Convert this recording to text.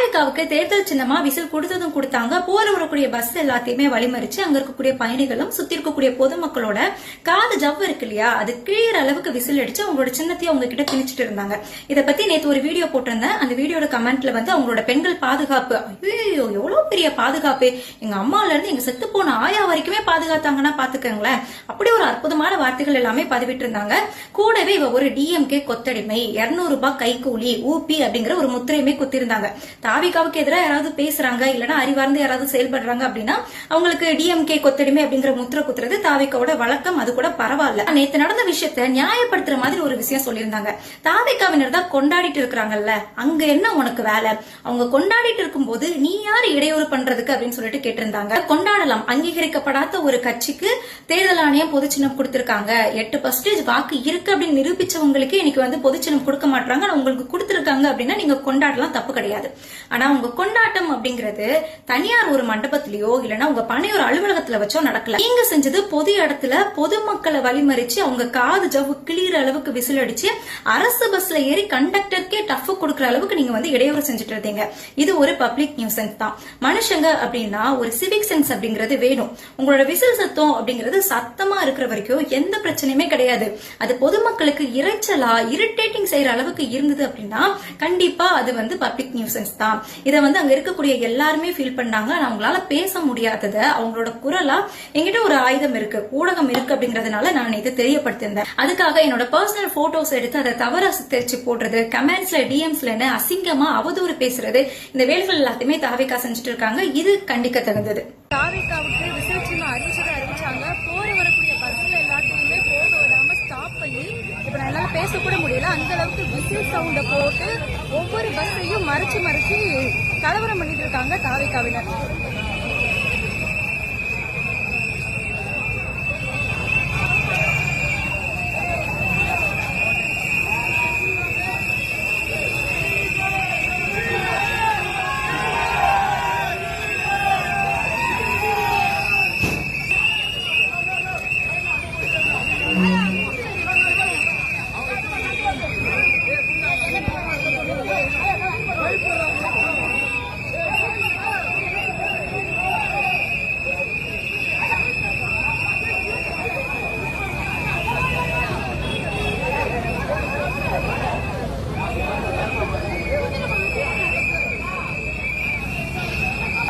தாவிகாவுக்கு தேர்தல் சின்னமா விசில் கொடுத்ததும் கொடுத்தாங்க. போற வரக்கூடிய பஸ் எல்லாத்தையுமே வழிமறிச்சு அங்க இருக்கக்கூடிய பயணிகளும் சுத்தி இருக்கக்கூடிய பொதுமக்களோட காது ஜவ் இருக்கு இல்லையா? அது கிழியற அளவுக்கு விசில் அடிச்சு அவங்களோட சின்னத்தையும் அவங்க கிட்ட திணிச்சிட்டு இருந்தாங்க. இதை பத்தி நேத்து ஒரு வீடியோ போட்டிருந்தேன். அந்த வீடியோட கமெண்ட்ல வந்து அவங்களோட பெண்கள் பாதுகாப்பு. ஐயோ எவ்வளவு பெரிய பாதுகாப்பு. எங்க அம்மால இருந்து எங்க செத்து போன ஆயா வரைக்குமே பாதுகாத்தாங்கன்னா பாத்துக்கங்களேன். அப்படி ஒரு அற்புதமான வார்த்தைகள் எல்லாமே பதிவிட்டு இருந்தாங்க. கூடவே இவ ஒரு டிஎம்கே கொத்தடிமை 200 ரூபாய் கைக்கூலி ஊபி அப்படிங்கிற ஒரு முத்திரையுமே குத்திருந்தாங்க. ராவிகாவுக்கு எதிராக யாராவது பேசுறாங்க இல்லைன்னா அறிவார்ந்து யாராவது செயல்படுறாங்க அப்படின்னா அவங்களுக்கு டிஎம்கே கொத்தடிமை அப்படிங்கிற முத்திரை குத்துறது தாவிகாவோட வழக்கம். அது கூட பரவாயில்ல. நேத்து நடந்த விஷயத்த நியாயப்படுத்துற மாதிரி ஒரு விஷயம் சொல்லியிருந்தாங்க. தாவிகாவினர் தான் கொண்டாடிட்டு இருக்கிறாங்கல்ல அங்க என்ன உனக்கு வேலை? அவங்க கொண்டாடிட்டு இருக்கும்போது நீ யார் இடையூறு பண்றதுக்கு அப்படின்னு சொல்லிட்டு கேட்டிருந்தாங்க. கொண்டாடலாம். அங்கீகரிக்கப்படாத ஒரு கட்சிக்கு தேர்தல் ஆணையம் பொதுச்சின்னம் கொடுத்திருக்காங்க. எட்டு பர்சன்டேஜ் வாக்கு இருக்கு அப்படின்னு நிரூபிச்சவங்களுக்கு இன்னைக்கு வந்து பொதுச்சின்னம் கொடுக்க மாட்டாங்க உங்களுக்கு கொடுத்திருக்காங்க அப்படின்னா நீங்க கொண்டாடலாம். தப்பு கிடையாது. ஆனா உங்க கொண்டாட்டம் அப்படிங்கிறது தனியார் ஒரு மண்டபத்திலயோ இல்லனா உங்க பனையோர் அலுவலகத்துல வச்சோ நடக்கல. நீங்க செஞ்சது பொது இடத்துல பொதுமக்களை வழிமறிச்சு அவங்க காது ஜவ்வு கிளியிற அளவுக்கு விசில் அடிச்சு அரசு பஸ்ல ஏறி கண்டக்டருக்கே டஃப் கொடுக்குற அளவுக்கு நீங்க வந்து இடையூறு செஞ்சுட்டு இருந்தீங்க. இது ஒரு பப்ளிக் நியூசன்ஸ் தான். மனுஷங்க அப்படின்னா ஒரு சிவிக் சென்ஸ் அப்படிங்கிறது வேணும். உங்களோட விசில் சத்தம் அப்படிங்கிறது சத்தமா இருக்கிற வரைக்கும் எந்த பிரச்சனையுமே கிடையாது. அது பொதுமக்களுக்கு இரைச்சலா இரிட்டேட்டிங் செய்யற அளவுக்கு இருந்தது அப்படின்னா கண்டிப்பா அது வந்து பப்ளிக் நியூசன்ஸ் தான். இதை வந்து அங்க இருக்கக்கூடிய எல்லாருமே ஃபீல் பண்ணாங்க. ஆனா அவங்களால பேச முடியாதத அவங்களோட குரலா எங்கிட்ட ஒரு ஆயுதம் இருக்கு ஊடகம் இருக்கு அப்படிங்கறதுனால நான் இதை தெரியப்படுத்திருந்தேன் அதுக்காக என்னோட பர்சனல் போட்டோஸ் எடுத்து அதை தவறா சித்தரிச்சு போடுறது கமெண்ட்ஸ்ல டிஎம்ஸ்ல அசிங்கமா அவதூறு பேசுறது இந்த வேலைகள் எல்லாத்தையுமே தாவிகா செஞ்சுட்டு இருக்காங்க. இது கண்டிக்க தகுந்தது. தாவேக்காவுக்கு விசில் அறிவிச்சதை அறிவிச்சாங்க. போற வரக்கூடிய பஸ்ல எல்லாத்தையுமே போக விடாம ஸ்டாப் பண்ணி இப்ப என்னால பேசக்கூட முடியல. அந்த அளவுக்கு விசில் சவுண்ட போட்டு ஒவ்வொரு பஸ்ஸையும் மறைச்சு மறைச்சு கலவரம் பண்ணிட்டு இருக்காங்க தாவேக்காவினர்